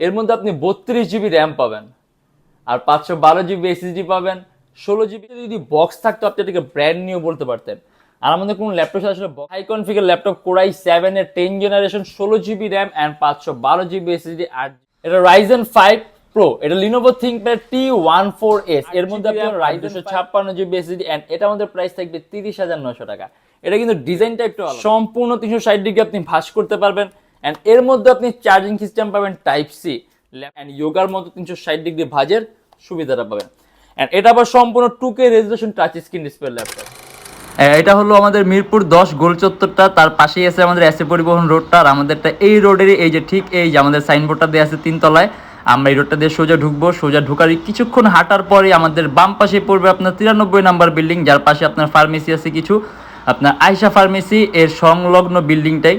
এর মধ্যে আপনি বত্রিশ জিবি র্যাম পাবেন আর পাঁচশো বারো জিবি এসএসডি পাবেন ষোলো জিবি যদি বক্স থাকতো আপনি এটাকে ব্র্যান্ড নিউ বলতে পারতেন। আর আমাদের কোনো ল্যাপটপ আসলে high configure laptop core i seven এর টেন জেনারেশন ষোলো জিবি র্যাম অ্যান্ড পাঁচশো বারো জিবি এসএসডি আর এটা রাইজেন ফাইভ প্রো এটা Lenovo ThinkPad T one four S এর মধ্যে আপনার রাইজেন ছাপ্পান্ন জিবি এসএসডি অ্যান্ড এটা আমাদের প্রাইস থাকবে তিরিশ হাজার নশো টাকা। এটা কিন্তু ডিজাইনটা একটু সম্পূর্ণ তিনশো ষাট ডিগ্রি আপনি ভাস করতে পারবেন। অ্যান্ড এর মধ্যে আপনি চার্জিং সিস্টেম পাবেন টাইপ সি অ্যান্ড যোগার মতো তিনশো ষাট ডিগ্রি ভাজের সুবিধাটা পাবেন। অ্যান্ড এটা আবার সম্পূর্ণ two K resolution touch screen display laptop এটা হলো আমাদের মিরপুর দশ গোল চত্বরটা, তার পাশেই আছে আমাদের এসে পরিবহন রোডটা আর আমাদেরটা এই রোডেরই এই যে ঠিক এই যে আমাদের সাইনবোর্ডটা দেওয়া আছে তিনতলায়, আমরা এই রোডটা দিয়ে সোজা ঢুকবো, সোজা ঢুকার কিছুক্ষণ হাঁটার পরে আমাদের বাম পাশে পড়বে আপনার তিরানব্বই নাম্বার বিল্ডিং যার পাশে আপনার ফার্মেসি আছে কিছু। আপনার আয়সা ফার্মেসি এর সংলগ্ন বিল্ডিংটাই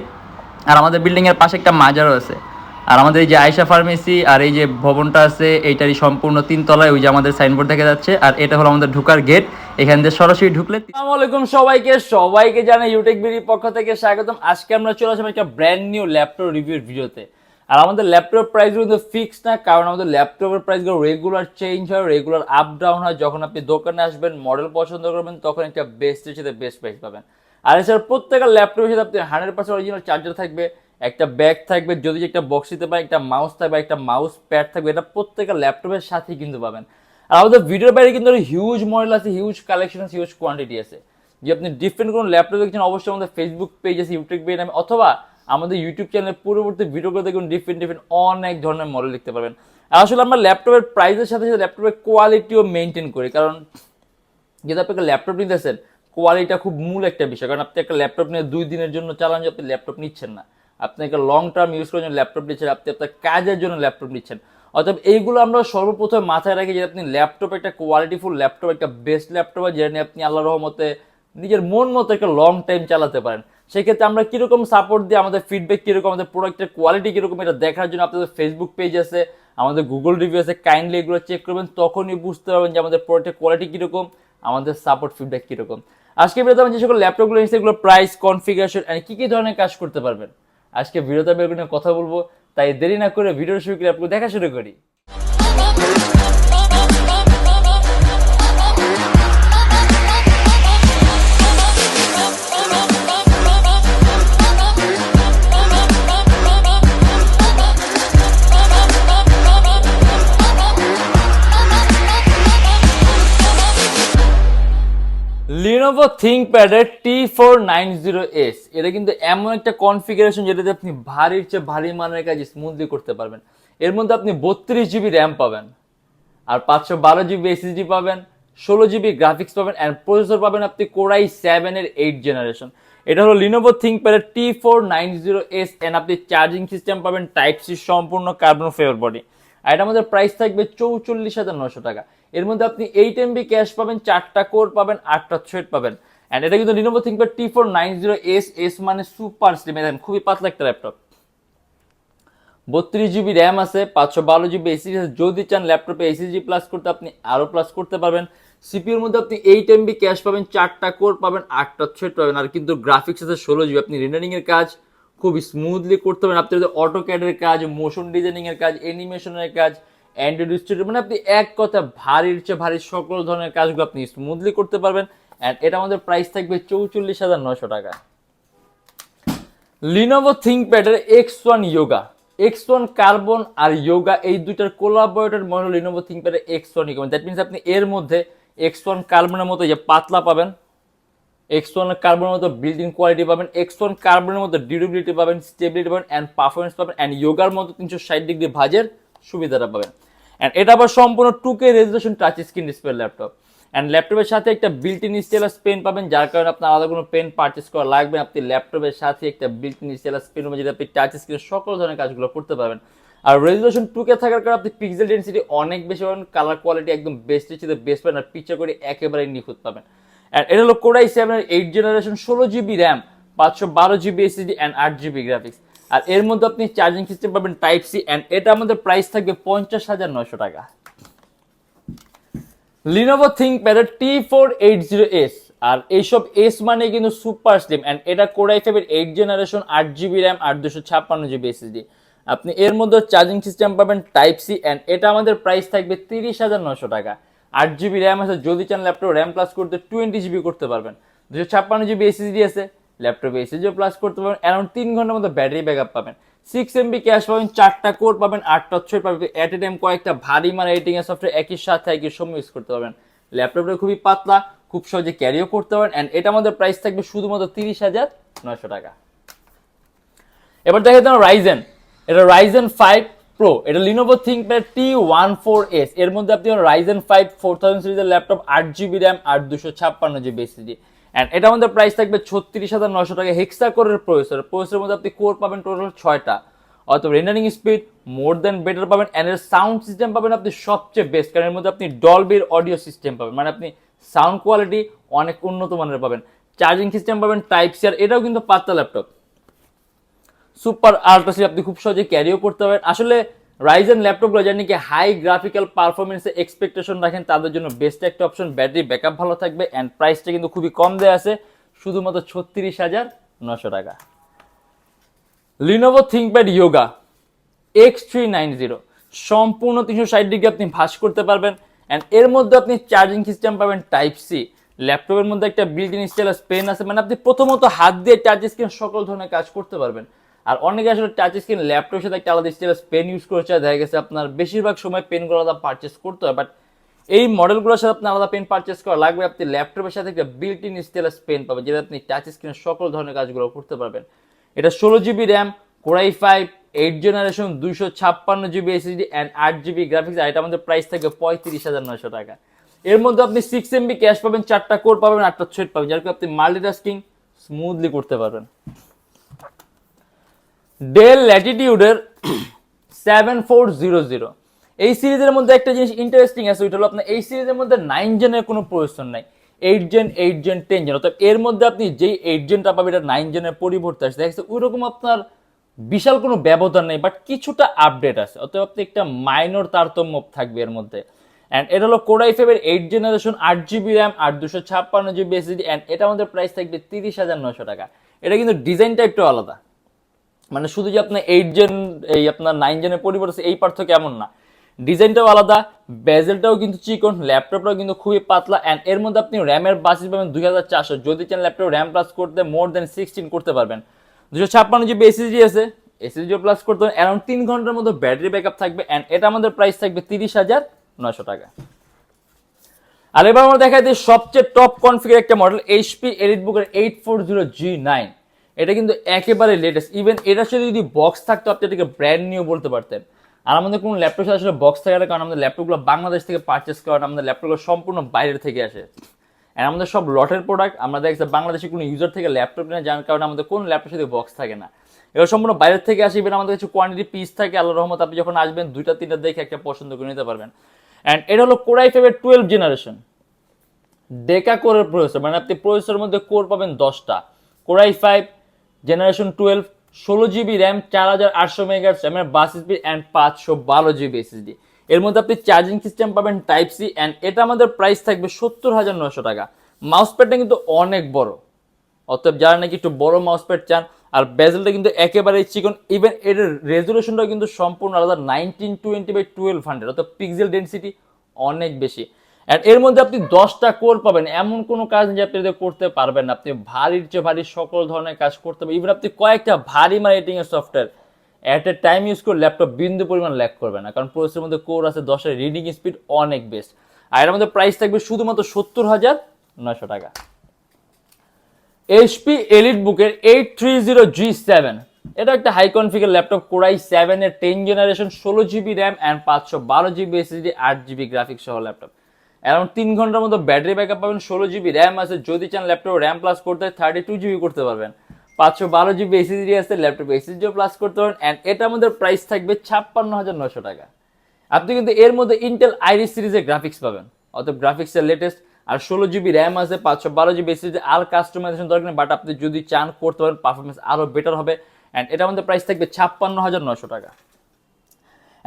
আর আমাদের বিল্ডিং এর পাশে একটা মাজারও আছে। আর আমাদের এই যে আয়সা ফার্মেসি আর এই যে ভবনটা আছে, এইটারই সম্পূর্ণ তিন তলায় ওই যে আমাদের সাইনবোর্ড দেখা যাচ্ছে। আর এটা হলো আমাদের ঢুকার গেট এখান দিয়ে সরাসরি ঢুকলে আসসালামু আলাইকুম সবাইকে সবাইকে জানাই ইউটেক বিডির পক্ষ থেকে স্বাগতম। আজকে আমরা চলে আসলাম একটা ব্র্যান্ড নিউ ল্যাপটপ রিভিউর ভিডিওতে। আর আমাদের ল্যাপটপ প্রাইসগুলো কিন্তু ফিক্স না, কারণ আমাদের ল্যাপটপের প্রাইসগুলো রেগুলার চেঞ্জ হয় রেগুলার আপ ডাউন হয়। যখন আপনি দোকানে আসবেন মডেল পছন্দ করবেন, তখন একটা বেস্টের সাথে বেস্ট প্রাইস পাবেন। আর এছাড়া প্রত্যেকটা ল্যাপটপের সাথে আপনি হান্ড্রেড পার্সেন্ট অরিজিনাল চার্জার থাকবে, একটা ব্যাগ থাকবে, যদি একটা বক্স দিতে পারে একটা মাউস থাকবে, একটা মাউস প্যাড থাকবে, এটা প্রত্যেকটা ল্যাপটপের সাথেই কিন্তু পাবেন। আর আমাদের ভিডিওর বাইরে কিন্তু হিউজ মডেল আছে হিউজ কালেকশন আছে হিউজ কোয়ান্টিটি আছে। যে আপনি ডিফারেন্ট কোনো ল্যাপটপ দেখছেন, অবশ্যই আমাদের ফেসবুক পেজ আছে ইউটিউব পেজ নামে, অথবা আমাদের ইউটিউব চ্যানেলে পূর্ববর্তী ভিডিওগুলো দেখুন ডিফারেন্ট ডিফারেন্ট অনেক ধরনের মডেল দেখতে পারবেন আর আসলে আমরা ল্যাপটপের প্রাইসের সাথে সাথে ল্যাপটপের কোয়ালিটিও মেনটেন করি, কারণ যেহেতু আপনি একটা ল্যাপটপ নিতেছেন কোয়ালিটিটা খুব মূল একটা বিষয়। কারণ আপনি একটা ল্যাপটপ নিয়ে দুই দিনের জন্য চালান যে আপনি ল্যাপটপ নিচ্ছেন না। আপনি একটা লং টার্ম ইউজ করার জন্য ল্যাপটপ নিচ্ছেন, আপনি আপনার কাজের জন্য ল্যাপটপ নিচ্ছেন। অর্থাৎ এইগুলো আমরা সর্বপ্রথম মাথায় রাখি যে আপনি ল্যাপটপ একটা কোয়ালিটিফুল ল্যাপটপ একটা বেস্ট ল্যাপটপ যেটা নিয়ে আপনি আল্লাহ রহমতে নিজের মন মতো একটা লং টাইম চালাতে পারেন, সেক্ষেত্রে আমরা কীরকম সাপোর্ট দিই আমাদের ফিডব্যাক কীরকম, আমাদের প্রোডাক্টের কোয়ালিটি কীরকম, এটা দেখার জন্য আপনাদের ফেসবুক পেজ আছে, আমাদের গুগল রিভিউ আছে কাইন্ডলি এগুলো চেক করবেন, তখনই বুঝতে পারবেন যে আমাদের প্রোডাক্টের কোয়ালিটি কীরকম, আমাদের সাপোর্ট ফিডব্যাক কীরকম। আজকে ভিডিওতে আমি যে সকল ল্যাপটপগুলো এসেছে এগুলো প্রাইস কনফিগারেশন অ্যান্ড কী কী ধরনের কাজ করতে পারবেন? আজকে ভিডিওতে আমি কথা বলব, তাই দেরি না করে ভিডিও শুরু করে আপনাকে দেখা শুরু করি। Lenovo থিঙ্কপ্যাডের T four nine zero S এটা কিন্তু এমন একটা কনফিগারেশন যেটাতে আপনি ভারীর চেয়ে ভারী মানের কাজ স্মুথলি করতে পারবেন। এর মধ্যে আপনি বত্রিশ জিবি র্যাম পাবেন, আর পাঁচশো বারো জিবি এসএসডি পাবেন, ষোলো জিবি গ্রাফিক্স পাবেন অ্যান্ড প্রসেসর পাবেন আপনি কোরাই সেভেনের এইট জেনারেশন এটা হলো Lenovo থিঙ্কপ্যাডের T four nine zero S and আপনি চার্জিং সিস্টেম পাবেন টাইপ সি সম্পূর্ণ কার্বন ফেভার বডি আর এটা আমাদের প্রাইস থাকবে চৌচল্লিশ হাজার নশো টাকা। এর মধ্যে আপনি এইট এমবি ক্যাশ পাবেন, চারটা কোর পাবেন, আটটা থ্রেড পাবেন। অ্যান্ড এটা কিন্তু Lenovo ThinkPad T four nine zero S S মানে সুপার স্লিম দেখেন, খুবই পাতলা একটা ল্যাপটপ বত্রিশ জিবি র্যাম আছে, পাঁচশো বারো জিবি এসিডি আছে। যদি চান ল্যাপটপে এসিজি প্লাস করতে, আপনি আরও প্লাস করতে পারবেন। সিপিউর মধ্যে আপনি এইট এমবি ক্যাশ পাবেন, চারটা কোর পাবেন, আটটা থ্রেড পাবেন। আর কিন্তু গ্রাফিক্স আছে ষোলো জিবি আপনি রেন্ডারিং এর কাজ খুব স্মুথলি করতে পারেন আপনি যদি অটো ক্যাডের কাজ মোশন ডিজাইনিং এর কাজ অ্যানিমেশনের কাজ অ্যান্ড্রয়েড স্টুডিও মানে আপনি এক কথা ভারীর চেয়ে ভারী সকল ধরনের কাজগুলো আপনি স্মুথলি করতে পারবেন। অ্যান্ড এটা আমাদের প্রাইস থাকবে চৌচল্লিশ হাজার নশো টাকা। Lenovo থিঙ্কপ্যাডের X one Yoga X one carbon আর ইয়োগা এই দুইটার collaborated model Lenovo থিঙ্কপ্যাডের X one Yoga that means আপনি এর মধ্যে এক্স ওয়ান কার্বনের মতো যে পাতলা পাবেন এক্স ওয়ান কার্বনের মতো বিল্ডিং কোয়ালিটি পাবেন এক্স ওয়ান কার্বনের মতো ডিউরেবিলিটি পাবেন স্টেবিলিটি পাবেন অ্যান্ড পারফরমেন্স পাবেন অ্যান্ড ইয়োগার মতো তিনশো ষাট ডিগ্রি ভাজের সুবিধাটা পাবেন। অ্যান্ড এটা আবার সম্পূর্ণ two K resolution touch screen display laptop and ল্যাপটপের সাথে একটা বিল্ট ইন স্টেলাস পেন পাবেন, যার কারণে আপনার আলাদা কোনো পেন পারচেস করা লাগবে আপনি ল্যাপটপের সাথে একটা বিল্ট স্টেলাস পেন যেটা আপনি টাচ স্ক্রিনে সকল ধরনের কাজগুলো করতে পারবেন। আর রেজুলেশন টু কে থাকার কারণে আপনি পিক্সেল ডেন্সিটি অনেক বেশি পাবেন কালার কোয়ালিটি একদম বেস্টের চেয়ে বেস্ট পাবেন আর পিকচার করে একেবারে নিখুঁত পাবেন। অ্যান্ড এটা হলো কোরাই সেভেনের এইট জেনারেশন ষোলো জিবি র্যাম পাঁচশো বারো জিবি এসএসডি অ্যান্ড আট জিবি গ্রাফিক্স আর এর মধ্যে আপনি চার্জিং সিস্টেম পাবেন টাইপ সি অ্যান্ড এটা আমাদের প্রাইস থাকবে পঞ্চাশ হাজার নশো টাকা। Lenovo থিঙ্কপ্যাডের T four eight zero S আর এইসব এস মানে কিন্তু সুপার স্লিম অ্যান্ড এটা কোরাই ফাইভের এইট জেনারেশন আট জিবি র্যাম আর দুশো ছাপ্পান্ন জিবি এসএসডি আপনি এর মধ্যে চার্জিং সিস্টেম পাবেন টাইপ সি অ্যান্ড এটা আমাদের প্রাইস থাকবে তিরিশ হাজার নশো টাকা। আট জিবি র্যাম আছে, যদি চান ল্যাপটপ র্যাম প্লাস করতে টোয়েন্টি জিবি করতে পারবেন। দুশো ছাপ্পান্ন জিবি এসএসডি আছে ল্যাপটপে এসএসডিও প্লাস করতে পারবেন অ্যারাউন্ড তিন ঘণ্টার মতো ব্যাটারি ব্যাকআপ পাবেন। সিক্স এমবি ক্যাশ পাবেন, চারটা কোর পাবেন, আটটা ছয় পাবেন অ্যাট এ টাইম কয়েকটা ভারী মার এডিটিং এর সফটওয়্যার একই সাথে একই সময় ইউজ করতে পারবেন। ল্যাপটপটা খুবই পাতলা, খুব সহজে ক্যারিও করতে পারেন অ্যান্ড এটা আমাদের প্রাইস থাকবে শুধুমাত্র তিরিশ হাজার নয়শো টাকা। এবার দেখা যেতে রাইজেন এটা রাইজেন ফাইভ প্রো এটা Lenovo ThinkPad T one four S এর মধ্যে আপনি রাইজেন ফাইভ ফোর থাউজেন্ড সিরিজের ল্যাপটপ আট জিবি র্যাম আর দুশো ছাপ্পান্ন জিবি এসএসডি অ্যান্ড এটা আমাদের প্রাইস থাকবে ছত্রিশ হাজার নশো টাকা হেক্সা কোরের প্রসেসর প্রসেসরের মধ্যে আপনি কোর পাবেন টোটাল ছয়টা। অথবা rendering speed more than better পাবেন অ্যান্ড এর সাউন্ড সিস্টেম পাবেন আপনি সবচেয়ে বেস্ট কারণ এর মধ্যে আপনি ডলবির অডিও সিস্টেম পাবেন। মানে আপনি সাউন্ড কোয়ালিটি অনেক উন্নত মানের পাবেন। চার্জিং সিস্টেম পাবেন টাইপ সি আর এটাও কিন্তু পাত্তা ল্যাপটপ সুপার আল্ট্রাসি আপনি খুব সহজে ক্যারিও করতে পারেন আসলে রাইজেন ল্যাপটপগুলো যারা নাকি হাই গ্রাফিক্যাল পারফরমেন্সে এক্সপেকটেশন রাখেন, তাদের জন্য বেস্ট একটা অপশন ব্যাটারি ব্যাকআপ ভালো থাকবে অ্যান্ড প্রাইসটা কিন্তু খুবই কম দেওয়া আছে, শুধুমাত্র ছত্রিশ হাজার নশো টাকা। Lenovo ThinkPad Yoga X three nine zero সম্পূর্ণ তিনশো ষাট ডিগ্রি আপনি ভাস করতে পারবেন অ্যান্ড এর মধ্যে আপনি চার্জিং সিস্টেম পাবেন টাইপ সি ল্যাপটপের মধ্যে একটা বিল্ট ইন স্টাইলাস পেন আছে মানে আপনি প্রথমত হাত দিয়ে টাচ স্ক্রিন সকল ধরনের কাজ করতে পারবেন। আর অনেকে আসলে টাচ স্ক্রিন ল্যাপটপের সাথে একটা আলাদা স্টাইলাস পেন ইউজ করেছে দেখা গেছে আপনার বেশিরভাগ সময় পেনগুলো আলাদা পারচেস করতে হয় বাট এই মডেলগুলোর সাথে আপনার আলাদা পেন পারচেস করা লাগবে, আপনি ল্যাপটপের সাথে একটা বিল্ট ইন স্টাইলাস পেন পাবেন, যেটা আপনি টাচ স্ক্রিনের সকল ধরনের কাজগুলো করতে পারবেন। এটা ষোলো GB RAM core i five eight generation দুইশো ছাপ্পান্ন জিবি এসএসডি অ্যান্ড আট জিবি গ্রাফিক্স আর এটা আমাদের প্রাইস থাকবে পঁয়ত্রিশ হাজার নয়শো টাকা। এর মধ্যে আপনি সিক্স এমবি ক্যাশ পাবেন, চারটা কোর পাবেন, আটটা থ্রেড পাবেন, যার আপনি মাল্টিটাস্কিং স্মুথলি করতে পারবেন। ডেল ল্যাটিটিউডের সেভেন ফোর জিরো জিরো এই সিরিজের মধ্যে একটা জিনিস ইন্টারেস্টিং আছে, ওইটা হলো আপনার এই সিরিজের মধ্যে নাইন জেনের কোনো প্রয়োজন নাই। Eight gen eight gen ten gen অর্থাৎ এর মধ্যে আপনি যেই এইট জেনটা পাবেন, এটা নাইন জেনের পরিবর্তে আসছে। দেখা যাচ্ছে ওইরকম আপনার বিশাল কোনো ব্যবধান নেই বাট কিছুটা আপডেট আছে। অতএব আপনি একটা মাইনর তারতম্য থাকবে এর মধ্যে। অ্যান্ড এটা হলো কোরাই ফাইভের এইট জেনারেশন আট জিবি র্যাম আর দুশো ছাপ্পান্ন জিবি এসএসডি অ্যান্ড এটা আমাদের প্রাইস থাকবে তিরিশ হাজার নশো টাকা। এটা কিন্তু ডিজাইনটা একটু আলাদা। মানে শুধু যে আপনার এইট জেন এই আপনার নাইন জেনের পরিবর্তে এই পার্থক্য এমন না। ডিজাইনটাও আলাদা বেজেলটাও কিন্তু চিকন ল্যাপটপটাও কিন্তু খুবই পাতলা অ্যান্ড এর মধ্যে আপনি র্যামের বাসিস পাবেন দুই হাজার চারশো। যদি চান ল্যাপটপ র্যাম প্লাস করতে মোর দেন সিক্সটিন করতে পারবেন। দুশো ছাপ্পান্ন জিবি এসএসডি আছে এসএসডিও প্লাস করতে পারেন অ্যারাউন্ড তিন ঘণ্টার মধ্যে ব্যাটারি ব্যাকআপ থাকবে অ্যান্ড এটা আমাদের প্রাইস থাকবে তিরিশ হাজার নশো টাকা। আর এবার আমরা দেখা দিই সবচেয়ে টপ কনফিগার একটা মডেল এইচপি এলিট বুকের eight four zero G nine এটা কিন্তু একেবারে লেটেস্ট ইভেন এটার সাথে যদি বক্স থাকতো, আপনি এটাকে ব্র্যান্ড নিউ বলতে পারতেন। আর আমাদের কোনো ল্যাপটপ সাথে আসলে বক্স থাকার কারণ আমাদের ল্যাপটপগুলো বাংলাদেশ থেকে পারচেস করেন আমাদের ল্যাপটপগুলো সম্পূর্ণ বাইরের থেকে আসে। আর আমাদের সব লটের প্রোডাক্ট আমরা দেখছি বাংলাদেশে কোনো ইউজার থেকে ল্যাপটপ নেয় যার কারণে আমাদের কোনো ল্যাপটপের সাথে বক্স থাকে না। এবার সম্পূর্ণ বাইরের থেকে আসে ইভেন আমাদের কিছু কোয়ান্টিটি পিস থাকে আল্লাহ রহমত আপনি যখন আসবেন, দুইটা, তিনটা দেখে একটা পছন্দ করে নিতে পারবেন। অ্যান্ড এটা হলো কোরাই ফাইভের টুয়েলভ জেনারেশন ডেকা কোরের প্রসেসর মানে আপনি প্রসেসরের মধ্যে কোর পাবেন দশটা। Core i five generation twelve ষোলো জিবি র্যাম চার হাজার আটশো মেগাহার্টজ র্যামের বাস স্পিড অ্যান্ড পাঁচশো বারো জিবি এসএসডি এর মধ্যে আপনি চার্জিং সিস্টেম পাবেন টাইপ সি অ্যান্ড এটা আমাদের প্রাইস থাকবে সত্তর হাজার নশো টাকা। মাউস প্যাডটা কিন্তু অনেক বড়। অতএব যারা নাকি একটু বড় মাউস প্যাড চান, আর বেজেলটা কিন্তু একেবারেই চিকন ইভেন এর রেজুলেশনটাও কিন্তু সম্পূর্ণ আলাদা nineteen twenty by twelve hundred অর্থাৎ পিক্সেল ডেন্সিটি অনেক বেশি। আর এর মধ্যে আপনি দশটা কোর পাবেন। এমন কোনো কাজ যে আপনি করতে পারবেন না। আপনি ভারীর চেয়ে ভারী সকল ধরনের কাজ করতে পারবেন। ইভেন আপনি কয়েকটা ভারী মার্কেটিং এর software at a time use করে ল্যাপটপ বিন্দু পরিমাণ ল্যাক করবে না। কারণ প্রসেসের মধ্যে কোর আছে, দশের রিডিং স্পিড অনেক বেস্ট আর এর মধ্যে প্রাইস থাকবে শুধুমাত্র সত্তর হাজার নয়শো টাকা। এইচপি এলিট বুকের eight three zero G seven এটা একটা high configure laptop core i seven এর টেন জেনারেশন ষোলো জিবি র্যাম অ্যান্ড পাঁচশো বারো জিবি এসএসডি আট জিবি গ্রাফিক্স সহ ল্যাপটপ অ্যারাউন্ড তিন ঘণ্টার মতো ব্যাটারি ব্যাকআপ পাবেন, ষোলো জিবি র্যাম আছে, যদি চান ল্যাপটপ র্যাম প্লাস করতে হয় থার্টি টু জিবি করতে পারবেন। পাঁচশো বারো জিবি এসএসডি আছে ল্যাপটপ এসএসডিও প্লাস করতে পারেন অ্যান্ড এটা আমাদের প্রাইস থাকবে ছাপ্পান্ন হাজার নশো টাকা। আপনি কিন্তু এর মধ্যে ইন্টেল আইরিস সিরিজের গ্রাফিক্স পাবেন। অতএব গ্রাফিক্সের লেটেস্ট আর ষোলো জিবি র্যাম আছে, পাঁচশো বারো জিবি এসএসডি আর কাস্টমাইজেশন দরকার নেই বাট আপনি যদি চান করতে পারেন পারফরমেন্স আরও বেটার হবে অ্যান্ড এটা আমাদের প্রাইস থাকবে ছাপ্পান্ন হাজার নশো টাকা।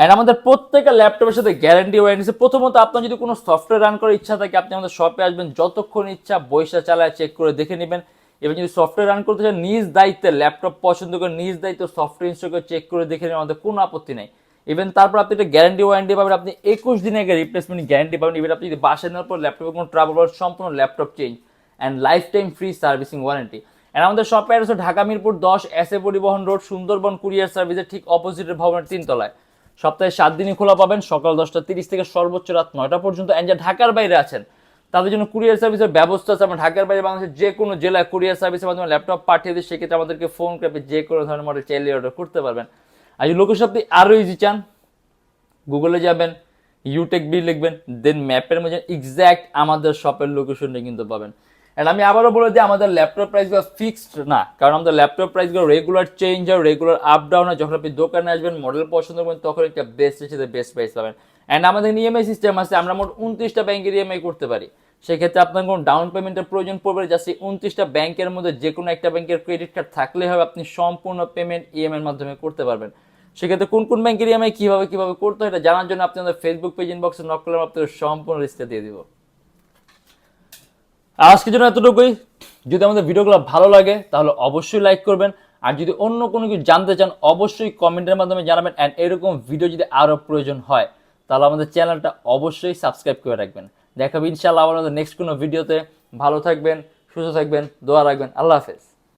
অ্যান্ড আমাদের প্রত্যেকটা ল্যাপটপের সাথে গ্যারান্টি ওয়ারেন্টি প্রথমত, আপনার যদি কোনো সফটওয়্যার রান করার ইচ্ছা থাকে, আপনি আমাদের শপে আসবেন, যতক্ষণ ইচ্ছা বইসা চালায় চেক করে দেখে নেবেন। এবার যদি সফটওয়্যার রান করতে চান, নিজ দায়িত্বে, ল্যাপটপ পছন্দ করে নিজ দায়িত্ব সফটওয়্যার ইনস্টল করে চেক করে দেখে নেবেন, আমাদের কোনো আপত্তি নেই। ইভেন তারপর আপনি একটা গ্যারান্টি ওয়ারেন্টি পাবেন, আপনি একুশ দিনে আগে রিপ্লেসমেন্ট গ্যারান্টি পাবেন। ইভেন আপনি যদি বাসায় নেওয়ার পর ল্যাপটপে কোনো ট্রাবল পাবেন সম্পূর্ণ laptop change and life time free servicing warranty and আমাদের শপ হচ্ছে ঢাকা মিরপুর দশ এস এ পরিবহন রোড, সুন্দরবন কুরিয়ার সার্ভিসের ঠিক অপোজিটের ভবনের তিনতলায়। সপ্তাহে সাত দিনই খোলা পাবেন, সকাল দশটা তিরিশ থেকে সর্বোচ্চ রাত নয়টা পর্যন্ত। অ্যান্ড যারা ঢাকার বাইরে আছেন, তাদের জন্য কুরিয়ার সার্ভিসের ব্যবস্থা আছে। আমরা ঢাকার বাইরে বাংলাদেশের যে কোনো জেলায় কুরিয়ার সার্ভিসের মাধ্যমে ল্যাপটপ পাঠিয়ে দিই সেক্ষেত্রে আমাদেরকে ফোন করে যে কোনো ধরনের মডেল চাইলে অর্ডার করতে পারবেন। আর যদি লোকেশন আপনি আরও ইজি চান। গুগলে যাবেন ইউটেক বি লিখবেন দেন ম্যাপের মধ্যে এক্স্যাক্ট আমাদের শপের লোকেশনটা কিন্তু পাবেন। অ্যান্ড আমি আবারও বলে দিই, আমাদের ল্যাপটপ প্রাইসগুলো ফিক্সড না। কারণ আমাদের ল্যাপটপ প্রাইসগুলো রেগুলার চেঞ্জ হয় রেগুলার আপ ডাউন হয়। যখন আপনি দোকানে আসবেন মডেল পছন্দ করবেন, তখন একটা বেস্ট হিসেবে বেস্ট প্রাইস পাবেন। অ্যান্ড আমাদের ইএমআই সিস্টেম আছে, আমরা মোট উনত্রিশটা ব্যাংকের ইএমআই করতে পারি। সেক্ষেত্রে আপনার কোনো ডাউন পেমেন্টের প্রয়োজন পড়বে জাস্ট এই উনত্রিশটা ব্যাংকের মধ্যে যে কোনো একটা ব্যাংকের ক্রেডিট কার্ড থাকলে হবে, আপনি সম্পূর্ণ পেমেন্ট ইএমআইয়ের মাধ্যমে করতে পারবেন। সেক্ষেত্রে কোন কোন ব্যাংকের ইএমআই কীভাবে কীভাবে করতে হয়, এটা জানার জন্য আপনি আমাদের ফেসবুক পেজ ইনবক্সে নক করলে আপনাদের সম্পূর্ণ লিস্টে দিয়ে দিব। আজকের জন্য এতটুকুই। যদি আমাদের ভিডিওগুলো ভালো লাগে, তাহলে অবশ্যই লাইক করবেন। আর যদি অন্য কোনো কিছু জানতে চান, অবশ্যই কমেন্টের মাধ্যমে জানাবেন। অ্যান্ড এরকম ভিডিও যদি আরও প্রয়োজন হয়, তাহলে আমাদের চ্যানেলটা অবশ্যই সাবস্ক্রাইব করে রাখবেন। দেখাবো ইনশাআল্লাহ আমাদের নেক্সট কোনো ভিডিওতে ভালো থাকবেন, সুস্থ থাকবেন, দোয়া রাখবেন। আল্লাহ হাফেজ।